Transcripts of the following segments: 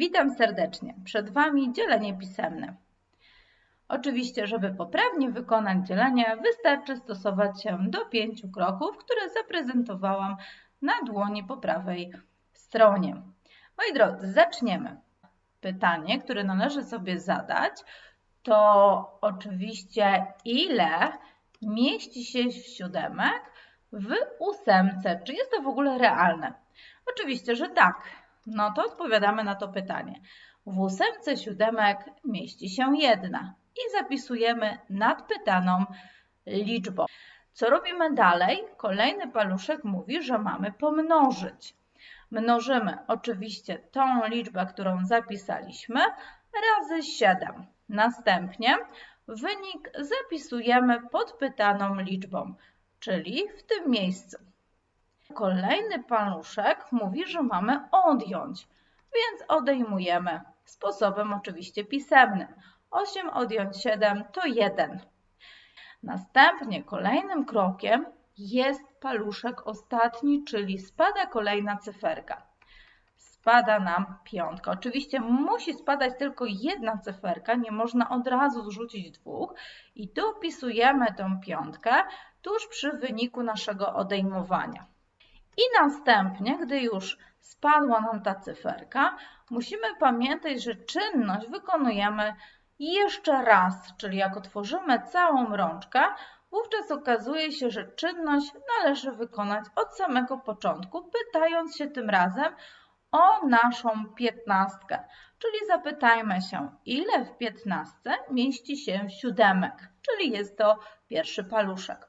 Witam serdecznie. Przed Wami dzielenie pisemne. Oczywiście, żeby poprawnie wykonać dzielenie, wystarczy stosować się do pięciu kroków, które zaprezentowałam na dłoni po prawej stronie. Moi drodzy, zaczniemy. Pytanie, które należy sobie zadać, to oczywiście ile mieści się w siódemek w ósemce? Czy jest to w ogóle realne? Oczywiście, że tak. No to odpowiadamy na to pytanie. W ósemce siódemek mieści się jedna i zapisujemy nad pytaną liczbą. Co robimy dalej? Kolejny paluszek mówi, że mamy pomnożyć. Mnożymy oczywiście tą liczbę, którą zapisaliśmy, razy 7. Następnie wynik zapisujemy pod pytaną liczbą, czyli w tym miejscu. Kolejny paluszek mówi, że mamy odjąć, więc odejmujemy sposobem oczywiście pisemnym. 8 odjąć 7 to 1. Następnie kolejnym krokiem jest paluszek ostatni, czyli spada kolejna cyferka. Spada nam piątka. Oczywiście musi spadać tylko jedna cyferka, nie można od razu zrzucić dwóch. I tu wpisujemy tą piątkę tuż przy wyniku naszego odejmowania. I następnie, gdy już spadła nam ta cyferka, musimy pamiętać, że czynność wykonujemy jeszcze raz, czyli jak otworzymy całą rączkę, wówczas okazuje się, że czynność należy wykonać od samego początku, pytając się tym razem o naszą piętnastkę. Czyli zapytajmy się, ile w piętnastce mieści się siódemek, czyli jest to pierwszy paluszek.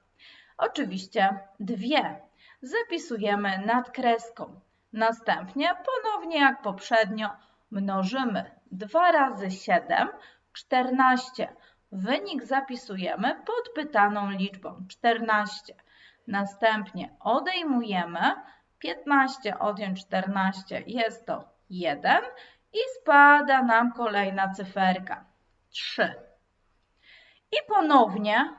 Oczywiście dwie zapisujemy nad kreską. Następnie ponownie jak poprzednio mnożymy 2 razy 7, 14. Wynik zapisujemy pod pytaną liczbą 14. Następnie odejmujemy 15 odjąć 14 jest to 1 i spada nam kolejna cyferka 3. I ponownie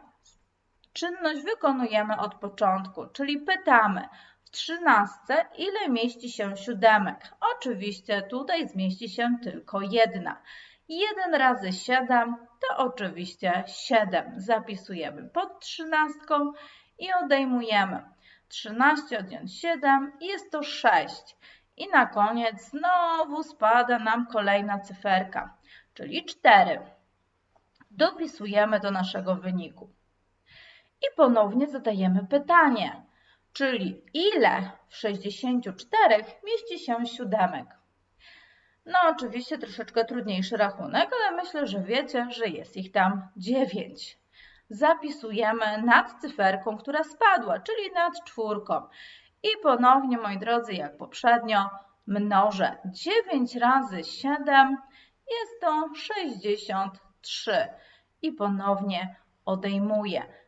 czynność wykonujemy od początku, czyli pytamy w trzynastce ile mieści się siódemek. Oczywiście tutaj zmieści się tylko jedna. 1 razy 7 to oczywiście 7. Zapisujemy pod trzynastką i odejmujemy. 13 odjąć 7 jest to 6. I na koniec znowu spada nam kolejna cyferka, czyli 4. Dopisujemy do naszego wyniku. I ponownie zadajemy pytanie, czyli ile w 64 mieści się siódemek? No oczywiście troszeczkę trudniejszy rachunek, ale myślę, że wiecie, że jest ich tam 9. Zapisujemy nad cyferką, która spadła, czyli nad czwórką. I ponownie, moi drodzy, jak poprzednio, mnożę 9 razy 7 jest to 63. I ponownie odejmuję.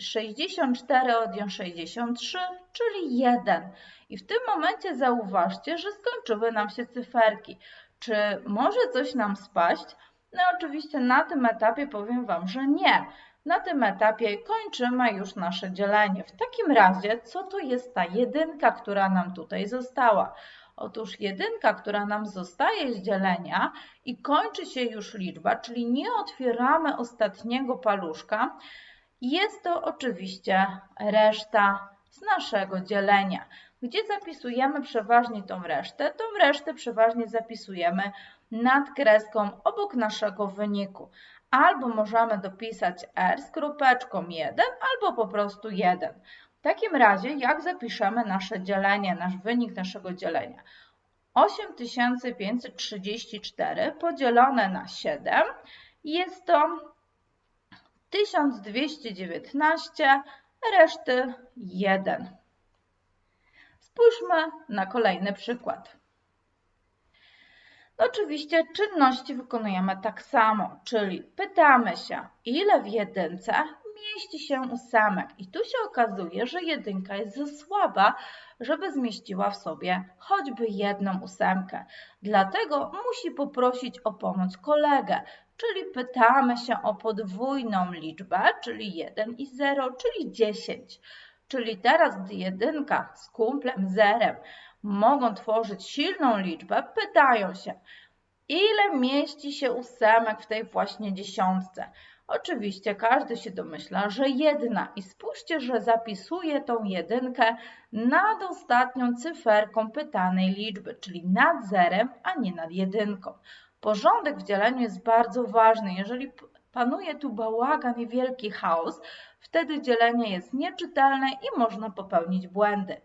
64 odjąć 63, czyli 1. I w tym momencie zauważcie, że skończyły nam się cyferki. Czy może coś nam spaść? No oczywiście na tym etapie powiem Wam, że nie. Na tym etapie kończymy już nasze dzielenie. W takim razie, co to jest ta jedynka, która nam tutaj została? Otóż jedynka, która nam zostaje z dzielenia i kończy się już liczba, czyli nie otwieramy ostatniego paluszka, jest to oczywiście reszta z naszego dzielenia. Gdzie zapisujemy przeważnie tą resztę? Tą resztę przeważnie zapisujemy nad kreską obok naszego wyniku. Albo możemy dopisać R z kropeczką 1, albo po prostu 1. W takim razie, jak zapiszemy nasze dzielenie, nasz wynik naszego dzielenia? 8534 podzielone na 7 jest to 1219, reszty 1. Spójrzmy na kolejny przykład. Oczywiście czynności wykonujemy tak samo, czyli pytamy się, ile w jedynce mieści się ósemek. I tu się okazuje, że jedynka jest za słaba, żeby zmieściła w sobie choćby jedną ósemkę. Dlatego musi poprosić o pomoc kolegę, czyli pytamy się o podwójną liczbę, czyli 1 i 0, czyli 10. Czyli teraz, gdy jedynka z kumplem zerem mogą tworzyć silną liczbę, pytają się, ile mieści się ósemek w tej właśnie dziesiątce. Oczywiście każdy się domyśla, że jedna i spójrzcie, że zapisuję tą jedynkę nad ostatnią cyferką pytanej liczby, czyli nad zerem, a nie nad jedynką. Porządek w dzieleniu jest bardzo ważny. Jeżeli panuje tu bałagan i wielki chaos, wtedy dzielenie jest nieczytelne i można popełnić błędy.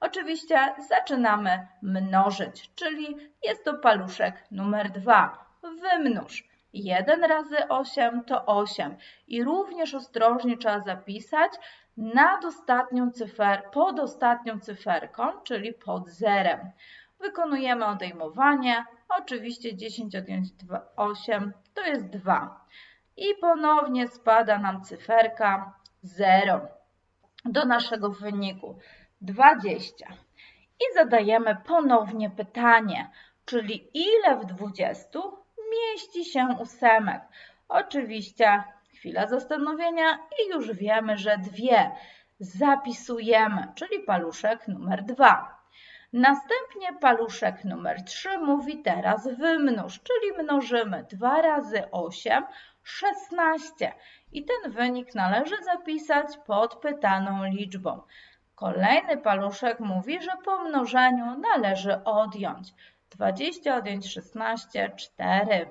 Oczywiście zaczynamy mnożyć, czyli jest to paluszek numer 2. Wymnóż. 1 razy 8 to 8 i również ostrożnie trzeba zapisać nad ostatnią cyfer, pod ostatnią cyferką, czyli pod zerem. Wykonujemy odejmowanie. Oczywiście 10 odjąć 2, 8 to jest 2. I ponownie spada nam cyferka 0 do naszego wyniku 20. I zadajemy ponownie pytanie, czyli ile w 20 mieści się ósemek? Oczywiście chwila zastanowienia i już wiemy, że dwie zapisujemy, czyli paluszek numer 2. Następnie paluszek numer 3 mówi teraz wymnóż, czyli mnożymy 2 razy 8, 16. I ten wynik należy zapisać pod pytaną liczbą. Kolejny paluszek mówi, że po mnożeniu należy odjąć. 20 odjąć 16, 4.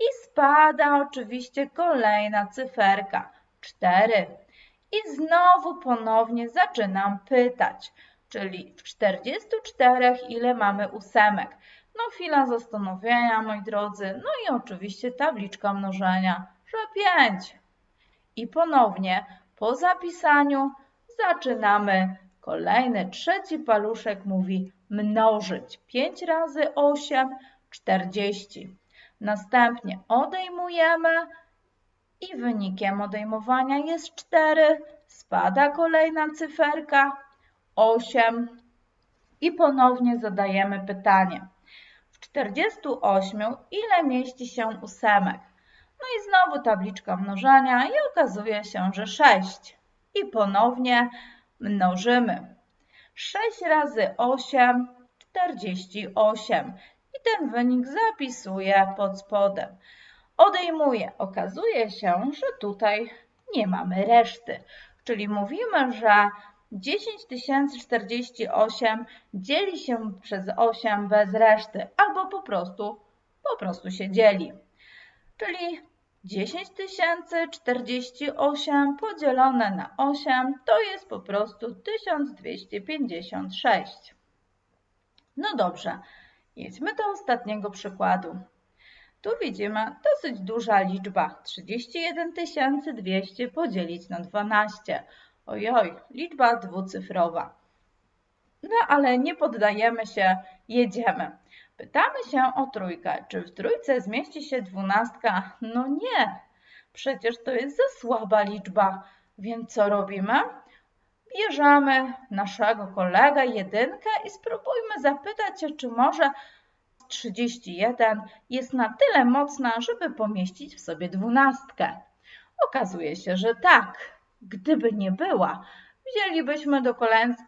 I spada oczywiście kolejna cyferka, 4. I znowu ponownie zaczynam pytać, czyli w 44 ile mamy ósemek. No chwila zastanowienia, moi drodzy, no i oczywiście tabliczka mnożenia, że 5. I ponownie po zapisaniu zaczynamy kolejny, trzeci paluszek mówi mnożyć. 5 razy 8, 40. Następnie odejmujemy i wynikiem odejmowania jest 4. Spada kolejna cyferka 8 i ponownie zadajemy pytanie. W 48 ile mieści się ósemek? No i znowu tabliczka mnożenia i okazuje się, że 6. I ponownie mnożymy. 6 razy 8, 48. I ten wynik zapisuję pod spodem. Odejmuję. Okazuje się, że tutaj nie mamy reszty. Czyli mówimy, że 10048 dzieli się przez 8 bez reszty, albo po prostu, po prostu się dzieli. Czyli 10048 podzielone na 8 to jest po prostu 1256. No dobrze, jedźmy do ostatniego przykładu. Tu widzimy dosyć duża liczba 31 200 podzielić na 12. Ojoj, liczba dwucyfrowa. No ale nie poddajemy się, jedziemy. Pytamy się o trójkę. Czy w trójce zmieści się dwunastka? No nie. Przecież to jest za słaba liczba. Więc co robimy? Bierzemy naszego kolegę jedynkę i spróbujmy zapytać się, czy może 31 jest na tyle mocna, żeby pomieścić w sobie dwunastkę. Okazuje się, że tak. Gdyby nie była, wzięlibyśmy do,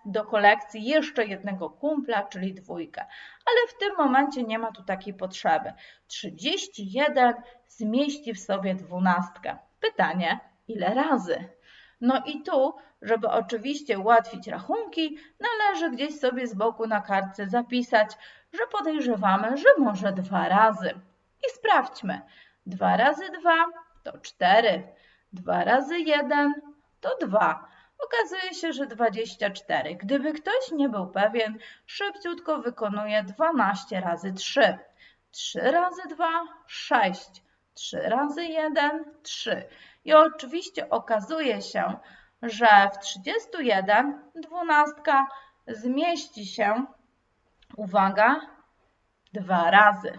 do kolekcji jeszcze jednego kumpla, czyli dwójkę. Ale w tym momencie nie ma tu takiej potrzeby. 31 zmieści w sobie dwunastkę. Pytanie, ile razy? No i tu, żeby oczywiście ułatwić rachunki, należy gdzieś sobie z boku na kartce zapisać, że podejrzewamy, że może dwa razy. I sprawdźmy. 2 razy 2 to 4. 2 razy 1 to 2. Okazuje się, że 24. Gdyby ktoś nie był pewien, szybciutko wykonuje 12 razy 3. 3 razy 2, 6. 3 razy 1, 3. I oczywiście okazuje się, że w 31 dwunastka zmieści się, uwaga, dwa razy.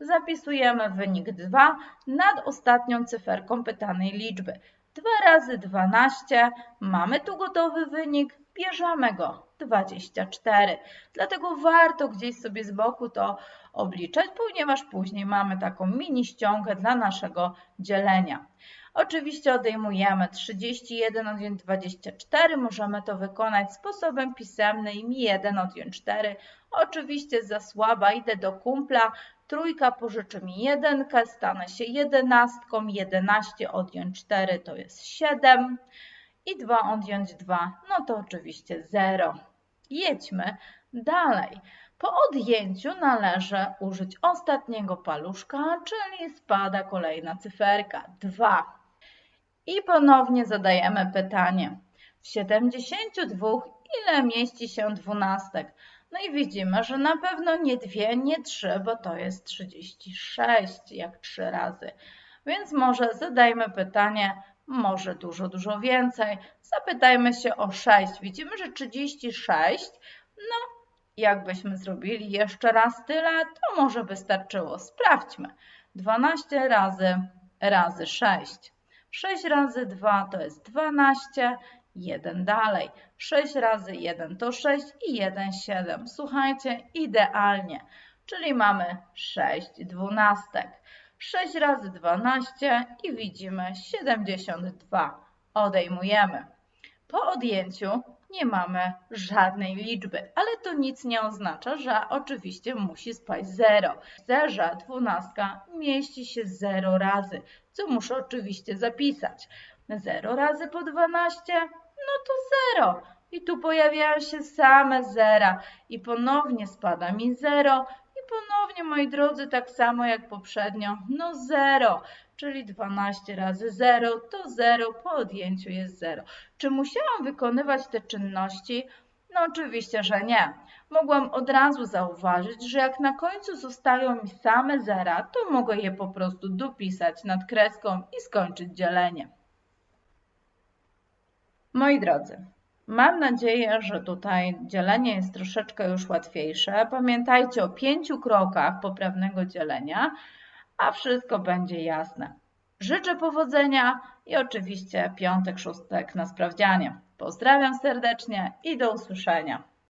Zapisujemy wynik 2 nad ostatnią cyferką pytanej liczby. 2 razy 12. Mamy tu gotowy wynik. bierzemy go 24. Dlatego warto gdzieś sobie z boku to obliczać, ponieważ później mamy taką mini ściągę dla naszego dzielenia. Oczywiście odejmujemy 31 odjąć 24. Możemy to wykonać sposobem pisemnym 1 odjąć 4. Oczywiście za słaba idę do kumpla. Trójka pożyczy mi jedynkę, stanę się jedenastką. 11 odjąć 4 to jest 7. I 2 odjąć 2, no to oczywiście 0. Jedźmy dalej. Po odjęciu należy użyć ostatniego paluszka, czyli spada kolejna cyferka 2. I ponownie zadajemy pytanie. W 72 ile mieści się dwunastek? No i widzimy, że na pewno nie dwie, nie trzy, bo to jest 36, jak trzy razy. Więc może zadajmy pytanie, może dużo, dużo więcej. Zapytajmy się o 6. Widzimy, że 36, no jakbyśmy zrobili jeszcze raz tyle, to może wystarczyło. Sprawdźmy. 12 razy razy 6. 6 razy 2 to jest 12, 1 dalej. 6 razy 1 to 6 i 1 7. Słuchajcie, idealnie. Czyli mamy 6 dwunastek. 6 razy 12 i widzimy 72. Odejmujemy. Po odjęciu nie mamy żadnej liczby, ale to nic nie oznacza, że oczywiście musi spaść 0. W zerze 12 mieści się 0 razy, co muszę oczywiście zapisać. 0 razy po 12, no to 0. I tu pojawiają się same zera i ponownie spada mi 0 i ponownie, moi drodzy, tak samo jak poprzednio, no 0 czyli 12 razy 0 to 0, po odjęciu jest 0. Czy musiałam wykonywać te czynności? No oczywiście, że nie. Mogłam od razu zauważyć, że jak na końcu zostają mi same zera, to mogę je po prostu dopisać nad kreską i skończyć dzielenie. Moi drodzy, mam nadzieję, że tutaj dzielenie jest troszeczkę już łatwiejsze. Pamiętajcie o pięciu krokach poprawnego dzielenia, a wszystko będzie jasne. Życzę powodzenia i oczywiście piątek, szóstek na sprawdzianie. Pozdrawiam serdecznie i do usłyszenia.